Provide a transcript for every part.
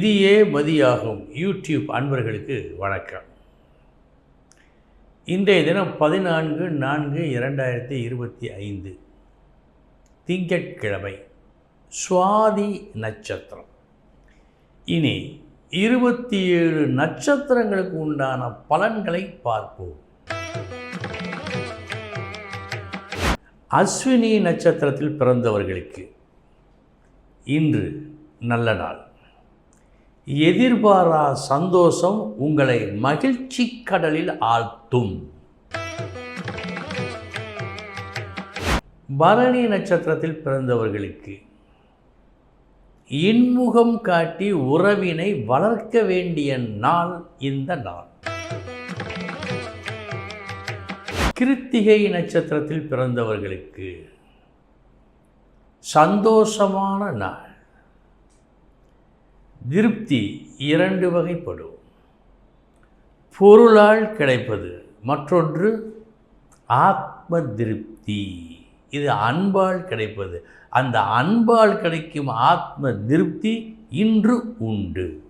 விதியே மதியாகும் யூடியூப் அன்பர்களுக்கு வணக்கம். இன்றைய தினம் பதினான்கு நான்கு இரண்டாயிரத்தி இருபத்தி ஐந்து. திங்கட்கிழமை சுவாதி நட்சத்திரம். இனி இருபத்தி ஏழு நட்சத்திரங்களுக்கு உண்டான பலன்களை பார்ப்போம். அஸ்வினி நட்சத்திரத்தில் பிறந்தவர்களுக்கு இன்று நல்ல நாள். எதிர்பாரா சந்தோஷம் உங்களை மகிழ்ச்சி கடலில் ஆழ்த்தும். பரணி நட்சத்திரத்தில் பிறந்தவர்களுக்கு இன்முகம் காட்டி உறவினை வளர்க்க வேண்டிய நாள் இந்த நாள். கிருத்திகை நட்சத்திரத்தில் பிறந்தவர்களுக்கு சந்தோஷமான நாள். திருப்தி இரண்டு வகைப்படும். பொருளால் கிடைப்பது மற்றொன்று ஆத்ம திருப்தி. இது அன்பால் கிடைப்பது. அந்த அன்பால் கிடைக்கும் ஆத்ம திருப்தி இன்று உண்டு.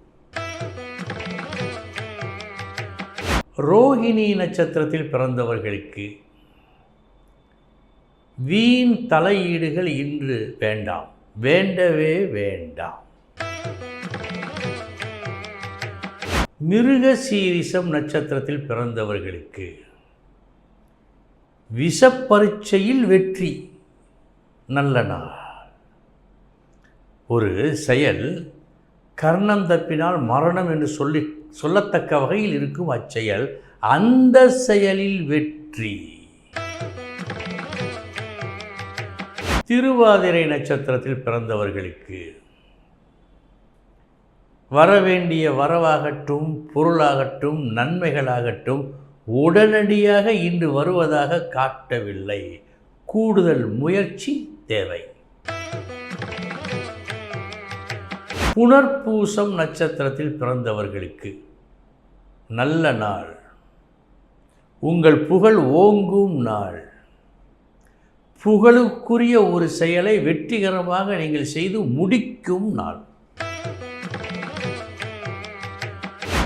ரோஹிணி நட்சத்திரத்தில் பிறந்தவர்களுக்கு வீண் தலையீடுகள் இன்று வேண்டாம். வேண்டவே வேண்டாம். மிருக சீரிசம் நட்சத்திரத்தில் பிறந்தவர்களுக்கு விஷப்பரீட்சையில் வெற்றி நல்ல நாள். ஒரு செயல் கர்ணம் தப்பினால் மரணம் என்று சொல்லி சொல்லத்தக்க வகையில் இருக்கும் அச்செயல் அந்த செயலில் வெற்றி. திருவாதிரை நட்சத்திரத்தில் பிறந்தவர்களுக்கு வரவேண்டிய வரவாகட்டும் பொருளாகட்டும் நன்மைகளாகட்டும் உடனடியாக இன்று வருவதாக காட்டவில்லை. கூடுதல் முயற்சி தேவை. புனர்பூசம் நட்சத்திரத்தில் பிறந்தவர்களுக்கு நல்ல நாள். உங்கள் புகழ் ஓங்கும் நாள். புகழுக்குரிய ஒரு செயலை வெற்றிகரமாக நீங்கள் செய்து முடிக்கும் நாள்.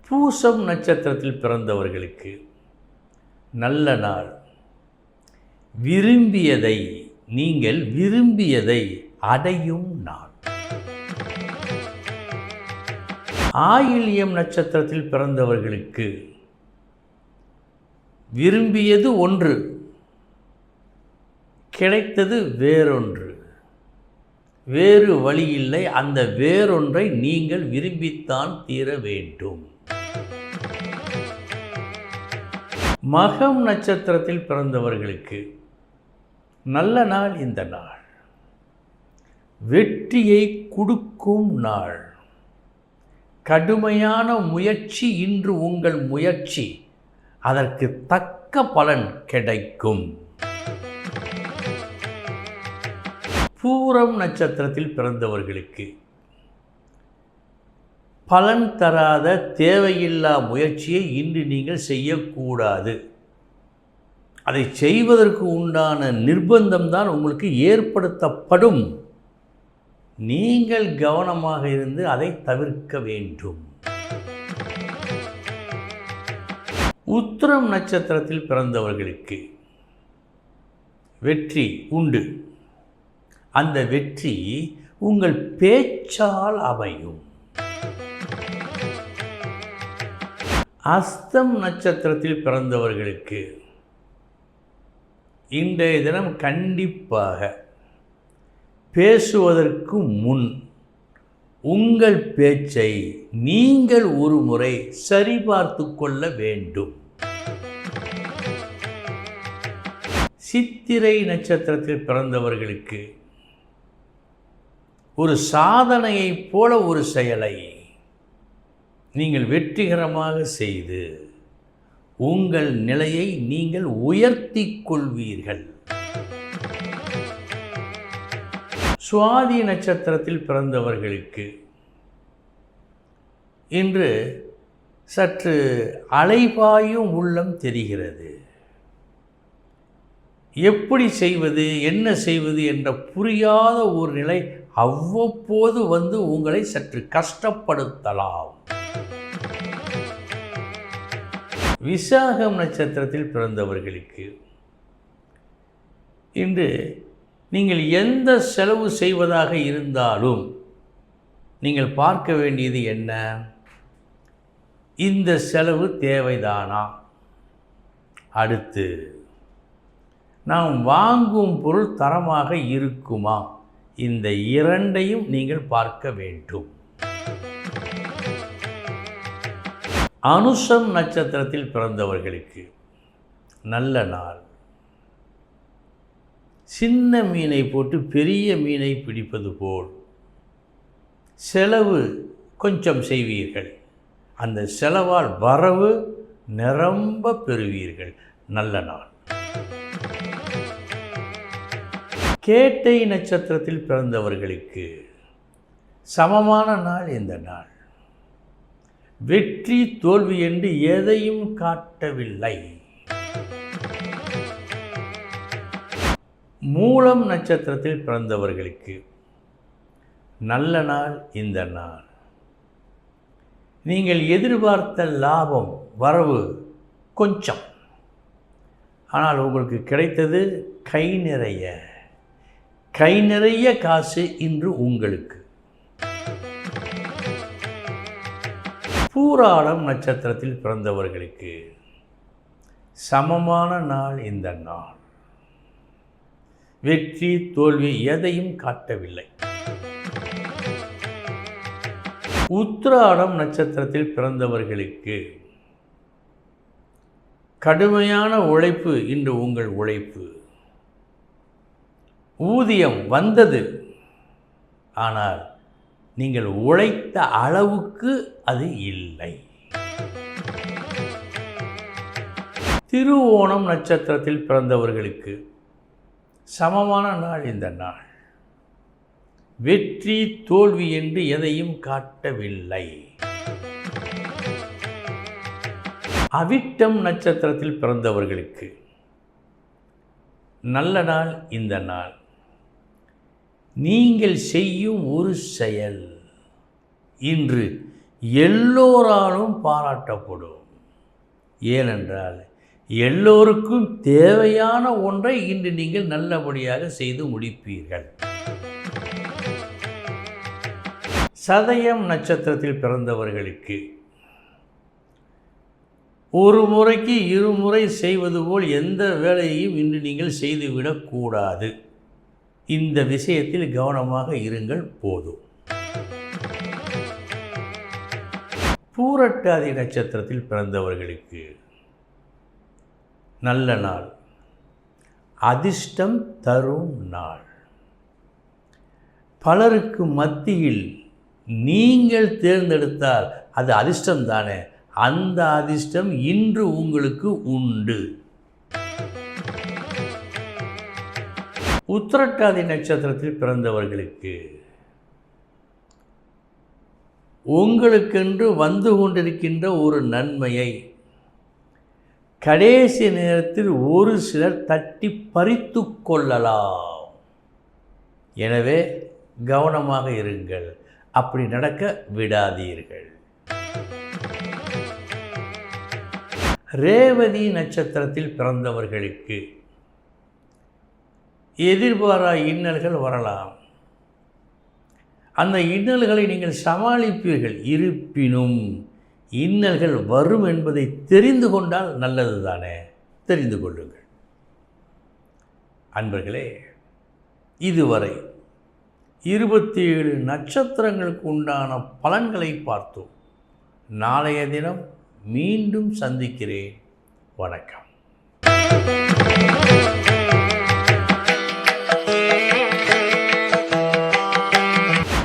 பூசம் நட்சத்திரத்தில் பிறந்தவர்களுக்கு நல்ல நாள். விரும்பியதை நீங்கள் விரும்பியதை அடையும் நாள். ஆயில்யம் நட்சத்திரத்தில் பிறந்தவர்களுக்கு விரும்பியது ஒன்று கிடைத்தது வேறொன்று. வேறு வழி இல்லை அந்த வேறொன்றை நீங்கள் விரும்பித்தான் தீர வேண்டும். மகம் நட்சத்திரத்தில் பிறந்தவர்களுக்கு நல்ல நாள் இந்த நாள். வெற்றியை கொடுக்கும் நாள். கடுமையான முயற்சி இன்று உங்கள் முயற்சி. அதற்கு தக்க பலன் கிடைக்கும். பூரம் நட்சத்திரத்தில் பிறந்தவர்களுக்கு பலன் தராத தேவையில்லா முயற்சியை இன்று நீங்கள் செய்யக்கூடாது. அதை செய்வதற்கு உண்டான நிர்பந்தம் தான் உங்களுக்கு ஏற்படுத்தப்படும். நீங்கள் கவனமாக இருந்து அதை தவிர்க்க வேண்டும். உத்திரம் நட்சத்திரத்தில் பிறந்தவர்களுக்கு வெற்றி உண்டு. அந்த வெற்றி உங்கள் பேச்சால் அமையும். அஸ்தம் நட்சத்திரத்தில் பிறந்தவர்களுக்கு இன்றைய தினம் கண்டிப்பாக பேசுவதற்கு முன் உங்கள் பேச்சை நீங்கள் ஒரு முறை சரிபார்த்து கொள்ள வேண்டும். சித்திரை நட்சத்திரத்தில் பிறந்தவர்களுக்கு ஒரு சாதனையைப் போல ஒரு செயலை நீங்கள் வெற்றிகரமாக செய்து உங்கள் நிலையை நீங்கள் உயர்த்தி கொள்வீர்கள். சுவாதி நட்சத்திரத்தில் பிறந்தவர்களுக்கு இன்று சற்று அலைபாயும் உள்ளம் தெரிகிறது. எப்படி செய்வது என்ன செய்வது என்ற புரியாத ஒரு நிலை அவ்வப்போது வந்து உங்களை சற்று கஷ்டப்படுத்தலாம். விசாகம் நட்சத்திரத்தில் பிறந்தவர்களுக்கு இன்று நீங்கள் எந்த செலவு செய்வதாக இருந்தாலும் நீங்கள் பார்க்க வேண்டியது என்ன? இந்த செலவு தேவைதானா? அடுத்து நாம் வாங்கும் பொருள் தரமாக இருக்குமா? இந்த இரண்டையும் நீங்கள் பார்க்க வேண்டும். அனுஷம் நட்சத்திரத்தில் பிறந்தவர்களுக்கு நல்ல நாள். சின்ன மீனை போட்டு பெரிய மீனை பிடிப்பது போல் செலவு கொஞ்சம் செய்வீர்கள். அந்த செலவால் வரவு நிரம்ப பெறுவீர்கள். நல்ல நாள். கேட்டை நட்சத்திரத்தில் பிறந்தவர்களுக்கு சமமான நாள் இந்த நாள்? வெற்றி தோல்வி என்று எதையும் காட்டவில்லை. மூலம் நட்சத்திரத்தில் பிறந்தவர்களுக்கு நல்ல நாள் இந்த நாள். நீங்கள் எதிர்பார்த்த லாபம் வரவு கொஞ்சம். ஆனால் உங்களுக்கு கிடைத்தது கை நிறைய. கை நிறைய காசு இன்று உங்களுக்கு. பூராடம் நட்சத்திரத்தில் பிறந்தவர்களுக்கு சமமான நாள் இந்த நாள். வெற்றி தோல்வி எதையும் காட்டவில்லை. உத்திராடம் நட்சத்திரத்தில் பிறந்தவர்களுக்கு கடுமையான உழைப்பு இன்று உங்கள் உழைப்பு. ஊதியம் வந்தது. ஆனால் நீங்கள் உழைத்த அளவுக்கு அது இல்லை. திருவோணம் நட்சத்திரத்தில் பிறந்தவர்களுக்கு சமமான நாள் இந்த நாள். வெற்றி தோல்வி என்று எதையும் காட்டவில்லை. அவிட்டம் நட்சத்திரத்தில் பிறந்தவர்களுக்கு நல்ல நாள் இந்த நாள். நீங்கள் செய்யும் ஒரு செயல் இன்று எல்லோராலும் பாராட்டப்படும். ஏனென்றால் எல்லோருக்கும் தேவையான ஒன்றை இன்று நீங்கள் நல்லபடியாக செய்து முடிப்பீர்கள். சதயம் நட்சத்திரத்தில் பிறந்தவர்களுக்கு ஒரு முறைக்கு இருமுறை செய்வது போல் எந்த வேலையையும் இன்று நீங்கள் செய்துவிடக்கூடாது இந்த விஷயத்தில் கவனமாக இருங்கள் போதும். பூரட்டாதி நட்சத்திரத்தில் பிறந்தவர்களுக்கு நல்ல நாள். அதிர்ஷ்டம் தரும் நாள். பலருக்கு மத்தியில் நீங்கள் தேர்ந்தெடுத்தால் அது அதிர்ஷ்டம் தானே அந்த அதிர்ஷ்டம் இன்று உங்களுக்கு உண்டு. உத்திரட்டாதி நட்சத்திரத்தில் பிறந்தவர்களுக்கு உங்களுக்கென்று வந்து கொண்டிருக்கின்ற ஒரு நன்மையை கடைசி நேரத்தில் ஒரு சிலர் தட்டி பறித்து கொள்ளலாம். எனவே கவனமாக இருங்கள். அப்படி நடக்க விடாதீர்கள். ரேவதி நட்சத்திரத்தில் பிறந்தவர்களுக்கு எதிர்பாரா இன்னல்கள் வரலாம். அந்த இன்னல்களை நீங்கள் சமாளிப்பீர்கள். இருப்பினும் இன்னல்கள் வரும் என்பதை தெரிந்து கொண்டால் நல்லது தானே தெரிந்து கொள்ளுங்கள். அன்பர்களே இதுவரை இருபத்தி ஏழு நட்சத்திரங்களுக்கு உண்டான பலன்களை பார்த்தோம். நாளைய தினம் மீண்டும் சந்திக்கிறேன். வணக்கம்.